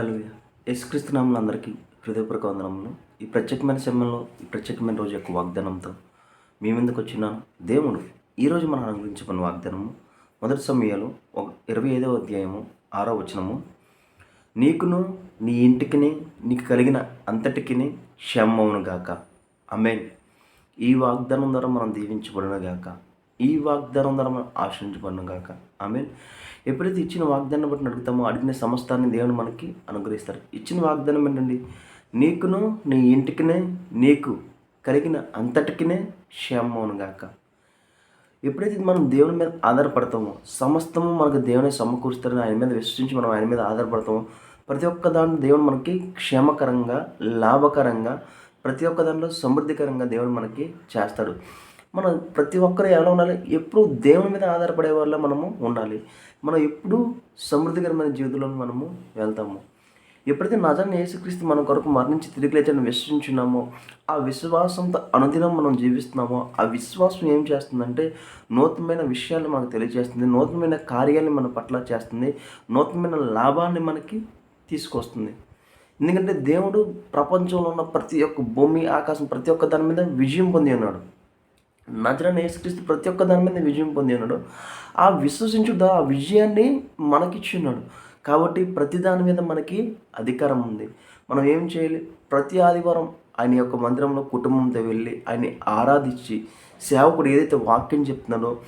హల్లెలూయా. యేసుక్రీస్తు అందరికీ హృదయపూర్వక వందనములు. ఈ ప్రత్యేకమైన సమయంలో ఈ ప్రత్యేకమైన రోజు యొక్క వాగ్దానంతో మీ ముందుకు వచ్చిన దేవుడు ఈరోజు మనం అనుగ్రహించబడిన వాగ్దానము మొదటి సమయాలు ఒక ఇరవై ఐదవ అధ్యాయము ఆరో వచనము. నీకును నీ ఇంటికిని నీకు కలిగిన అంతటికిని క్షమమును గాక. అమేన్ ఈ వాగ్దానం ద్వారా మనం దీవించబడిన గాక. ఈ వాగ్దానం ద్వారా మనం ఆశ్రయించబడిన గాక. ఆమెన్. ఎప్పుడైతే ఇచ్చిన వాగ్దానం బట్టి అడుగుతామో అడిగిన సమస్తాన్ని దేవుడు మనకి అనుగ్రహిస్తారు ఇచ్చిన వాగ్దానం ఏంటండి? నీకును నీ ఇంటికినే నీకు కలిగిన అంతటికినే క్షేమమును గాక. ఎప్పుడైతే మనం దేవుని మీద ఆధారపడతామో సమస్తము మనకు దేవుని సమకూరుస్తారని ఆయన మీద విశ్వసించి మనం ఆయన మీద ఆధారపడతామో ప్రతి ఒక్క దాంట్లో దేవుడు మనకి క్షేమకరంగా లాభకరంగా ప్రతి ఒక్క దాంట్లో సమృద్ధికరంగా దేవుడు మనకి చేస్తాడు. మనం ప్రతి ఒక్కరు ఎలా ఉండాలి? ఎప్పుడు దేవుని మీద ఆధారపడే వాళ్ళ మనము ఉండాలి. మనం ఎప్పుడు సమృద్ధికరమైన జీవితంలో మనము వెళ్తాము. ఎప్పుడైతే నజాన్ని యేసుక్రీస్తు మన కొరకు మరణించి తిరిగి లేచని విశ్వసించున్నామో ఆ విశ్వాసంతో అనుదినం మనం జీవిస్తున్నామో ఆ విశ్వాసం ఏం చేస్తుందంటే నూతనమైన విషయాలు మనకు తెలియజేస్తుంది నూతనమైన కార్యాలను మన పట్ల చేస్తుంది నూతనమైన లాభాన్ని మనకి తీసుకొస్తుంది. ఎందుకంటే దేవుడు ప్రపంచంలో ఉన్న ప్రతి ఒక్క భూమి ఆకాశం ప్రతి ఒక్క దాని మీద విజయం పొంది ఉన్నాడు. నజరని యేసుక్రీస్తు ప్రతి ఒక్క దాని మీద విజయం పొంది ఉన్నాడు. ఆ విశ్వసించుడు ఆ విజయాన్ని మనకిచ్చి ఉన్నాడు. కాబట్టి ప్రతి దాని మీద మనకి అధికారం ఉంది. మనం ఏం చేయాలి? ప్రతి ఆదివారం ఆయన యొక్క మందిరంలో కుటుంబంతో వెళ్ళి ఆయన్ని ఆరాధించి సేవకుడు ఏదైతే వాక్యం చెప్తున్నాడో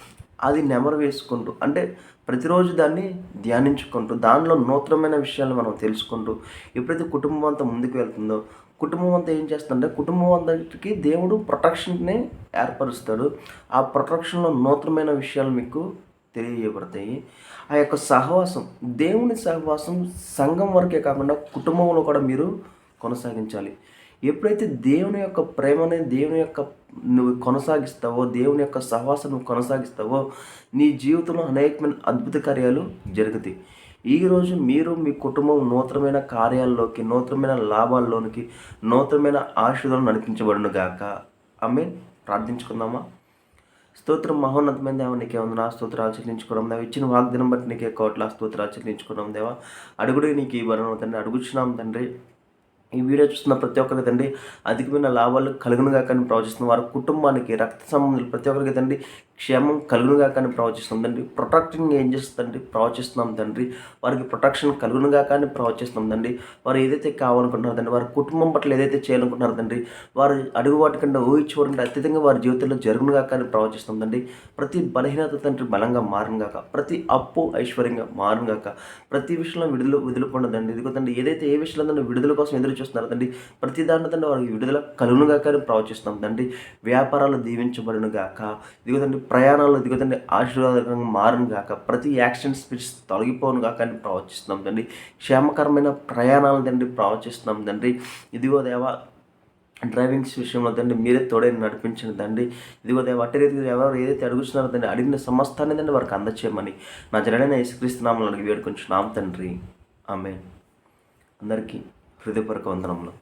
అది నెమరు వేసుకుంటూ అంటే ప్రతిరోజు దాన్ని ధ్యానించుకుంటూ దానిలో నూతనమైన విషయాలు మనం తెలుసుకుంటూ ఎప్పుడైతే కుటుంబం అంతా ముందుకు వెళ్తుందో కుటుంబం అంతా ఏం చేస్తుందంటే కుటుంబం అంతటికి దేవుడు ప్రొటెక్షన్ని ఏర్పరుస్తాడు. ఆ ప్రొటెక్షన్లో నూతనమైన విషయాలు మీకు తెలియజేయబడతాయి. ఆ యొక్క సహవాసం దేవుని సహవాసం సంఘం వరకే కాకుండా కుటుంబంలో కూడా మీరు కొనసాగించాలి. ఎప్పుడైతే దేవుని యొక్క ప్రేమని దేవుని యొక్క నువ్వు కొనసాగిస్తావో దేవుని యొక్క సహవాసం నువ్వు కొనసాగిస్తావో నీ జీవితంలో అనేకమైన అద్భుత కార్యాలు జరుగుతాయి. ఈరోజు మీరు మీ కుటుంబం నూతనమైన కార్యాల్లోకి నూతనమైన లాభాల్లోనికి నూతనమైన ఆశీర్వాదం నడిపించబడును గాక. ఆమె ప్రార్థించుకుందామా? స్తోత్రం మహోన్నతమైన దేవ నీకే ఉంది నా స్తోత్రాలు చెల్లించుకోవడం దేవ. ఇచ్చిన వాగ్దానం బట్టి నీకే కోట్ల స్తోత్రాలు చెల్లించుకోవడం దేవా. అడుగుడే నీకు ఈ వరం తండ్రి. అడుగుచున్నాం తండ్రి. ఈ వీడియో చూస్తున్న ప్రతి ఒక్కరికి తండ్రి అధికమైన లాభాలు కలుగునుగా కానీ ప్రవచిస్తున్న వారి కుటుంబానికి రక్త సంబంధాలు ప్రతి ఒక్కరికి తండ్రి క్షేమం కలుగునుగా కానీ ప్రవచిస్తుంది తండ్రి. ప్రొటెక్టింగ్ ఏం చేస్తుందండి ప్రవచిస్తున్నాం తండ్రి. వారికి ప్రొటెక్షన్ కలుగునుగా కానీ ప్రవచిస్తున్నాం తండ్రి. వారు ఏదైతే కావాలనుకుంటున్నారో తండ్రి వారి కుటుంబం పట్ల ఏదైతే చేయాలనుకుంటున్నారు తండ్రి వారు అడుగు వాటి కంటే ఊహించుకోవడం అత్యధికంగా వారి జీవితంలో జరుగునుగా కానీ ప్రవచిస్తాం తండ్రి. ప్రతి బలహీనత తండ్రి బలంగా మారునుగాక ప్రతి అప్పు ఐశ్వర్యంగా మారునుగాక ప్రతి విషయంలో విడుదల విడుదల పొందదండి ఏదైతే ఏ విషయంలో తండ్రి విడుదల కోసం ఎదురు చూస్తున్నారు తండ్రి ప్రతి దాంట్లో తండ్రి వారికి విడుదల కలుగునుగా కానీ ప్రవచిస్తున్నాం తండ్రి. వ్యాపారాలు దీవించబడినగాక ఇదిగోదండి ప్రయాణాల్లో దిగుతుంది ప్రయాణాలు ఇదిగో ఆశీర్వాదకరంగా మారును గాక. ప్రతి యాక్సిడెంట్ స్పిరిట్స్ తొలగిపోను గాక అని ప్రవచిస్తున్నాం తండ్రి. క్షేమకరమైన ప్రయాణాలు తండ్రి ప్రవచిస్తున్నాం తండ్రి. ఇదిగో దేవా డ్రైవింగ్స్ విషయంలో తండ్రి మీరే తోడే నడిపించండి తండ్రి. ఇదిగో దేవ అట్టి రీతిగా ఎవరు ఏదైతే అడుగుతున్నారో తండ్రి అడిగిన సమస్తాన్ని తండ్రి వారికి అందచేయమని నా జడైన యేసుక్రీస్తునామలు అడిగి వేడుకొంచున్నాం తండ్రి. ఆమె అందరికీ హృదయపూర్వక వందనములు.